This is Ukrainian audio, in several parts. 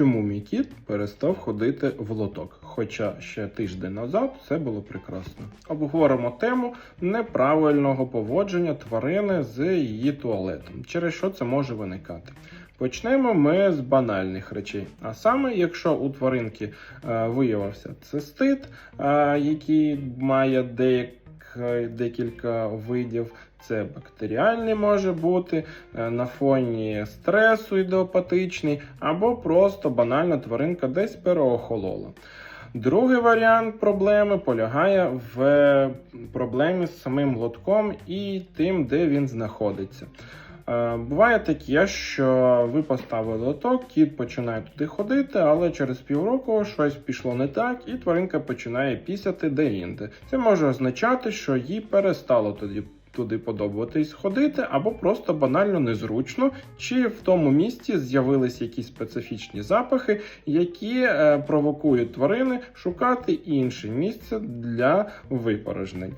чому мій кіт перестав ходити в лоток. Хоча ще тиждень назад все було прекрасно. Обговоримо тему неправильного поводження тварини з її туалетом, через що це може виникати. Почнемо ми з банальних речей. А саме, якщо у тваринки е, виявився цистит, е, який має деяк, декілька видів, це бактеріальний може бути е, на фоні стресу ідеопатичний, або просто банальна тваринка десь переохолола. Другий варіант проблеми полягає в проблемі з самим лотком і тим, де він знаходиться. Е, Буває таке, що ви поставили лоток, кіт починає туди ходити, але через півроку щось пішло не так, і тваринка починає пісяти де-інде. Це може означати, що їй перестало тоді. Туди подобатись ходити, або просто банально незручно, чи в тому місці з'явились якісь специфічні запахи, які е, провокують тварини шукати інше місце для випорожнень.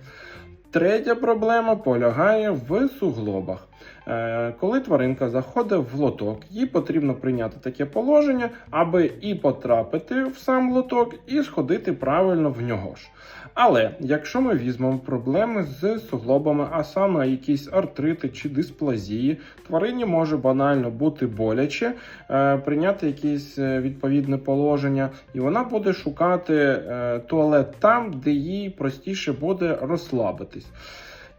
Третя проблема полягає в суглобах. Е, Коли тваринка заходить в лоток, їй потрібно прийняти таке положення, аби і потрапити в сам лоток, і сходити правильно в нього ж. Але якщо ми візьмемо проблеми з суглобами, а саме якісь артрити чи дисплазії, тварині може банально бути боляче, е, прийняти якесь е, відповідне положення, і вона буде шукати туалет там, де їй простіше буде розслабитись.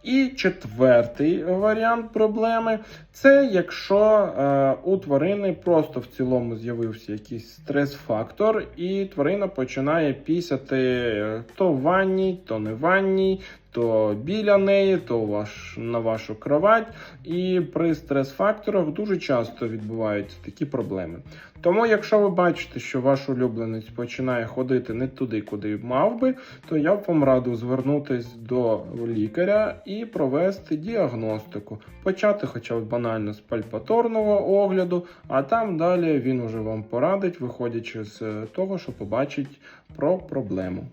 І четвертий варіант проблеми це якщо е, у тварини просто в цілому з'явився якийсь стрес-фактор, і тварина починає пісяти то в ванній, то не в ванній, то біля неї, то ваш, на вашу кровать. І при стрес-факторах дуже часто відбуваються такі проблеми. Тому, якщо ви бачите, що ваш улюбленець починає ходити не туди, куди мав би, то я б вам радив звернутись до лікаря і провести діагностику, почати хоча б банально з пальпаторного огляду, а там далі він уже вам порадить, виходячи з того, що побачить про проблему.